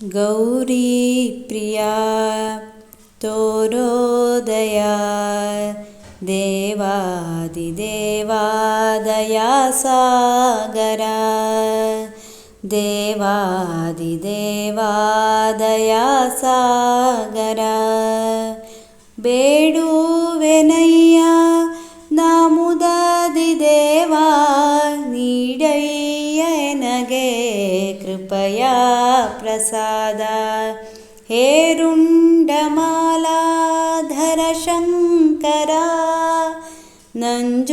गौरीप्रिया तोरोदया देवादिदेवादया सागरा देवादिदेवादया सागरा बेडूवेनै ನನಗೆ ಕೃಪಯಾ ಪ್ರಸಾದ ಹೇರುಂಡಮಾಲಾಧರ ಶಂಕರ ನಂಜುಂಡಹರನೇ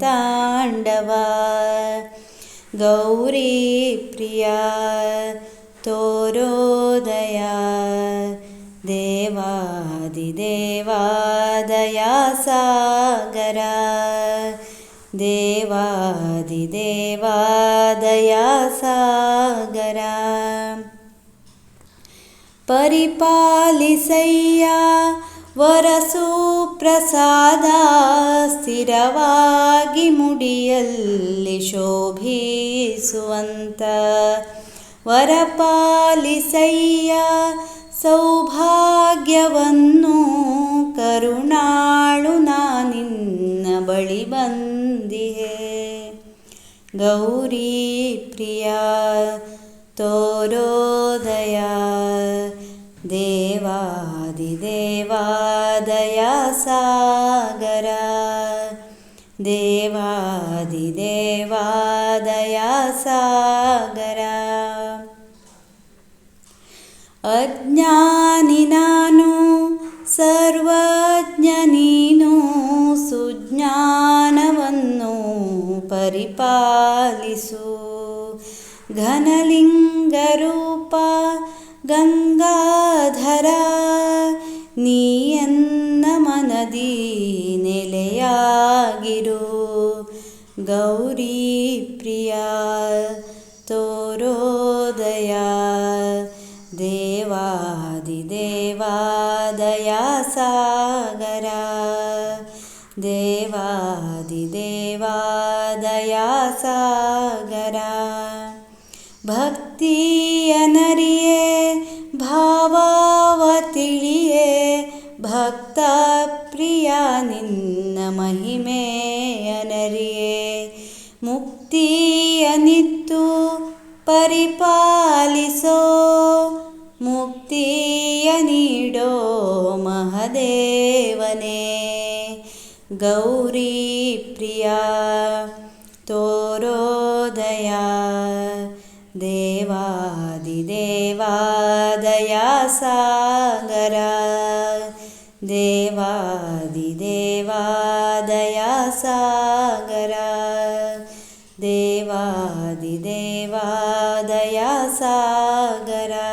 ತಾಂಡವ ಗೌರಿ ಪ್ರಿಯ ತೋರೋದಯ ದೇವಾದಿದೇವಾದಯಾ ಸಾಗರ ದೇವಾದಿದೇವಾದಯಾ ಸಾಗರ ಪರಿಪಾಲಿಸಯ್ಯ ವರಸು ಪ್ರಸಾದ ಸ್ಥಿರವಾಗಿ ಮುಡಿಯಲ್ಲಿ ಶೋಭಿಸುವಂತ. ವರಪಾಲಿಸಯ್ಯ ಸೌಭಾಗ್ಯವನ್ನು ಕರುಣಾಳು ನಾನಿನ್ನ ಬಳಿ ಬಂದಿಹೆ गौरीप्रिया तोरोदया देवादिदेवादया सागरा देवादिदेवादया सागरा। अज्ञानिना ಪರಿಪಾಲಿಸು. ಘನಲಿಂಗರೂಪ ಗಂಗಾಧರ ನೀಯನ್ನ ಮನದಿ ನೆಲೆಯಾಗಿರು. ಗೌರಿ ಪ್ರಿಯ ತೋರೋದಯ ದೇವಾದಿದೇವಾದಯಾ ಸಾಗರ. ದೇವಾದಿದೇವಾದಯಾ ಸಾಗರ ಭಕ್ತಿಯನರಿಯೇ ಭಾವ ತಿಳಿಯೇ ಭಕ್ತ ಪ್ರಿಯ ನಿನ್ನ ಮಹಿಮೆಯನರಿಯೇ ಮುಕ್ತಿಯನಿತ್ತು ಪರಿಪಾಲಿಸೋ, ಮುಕ್ತಿಯ ನೀಡೋ ಮಹದೇವನೇ. ಗೌರಿ ಪ್ರಿಯ तोरोदया देवादिदेवादया सागरा देवादिदेवादया सागरा देवादिदेवादया सागरा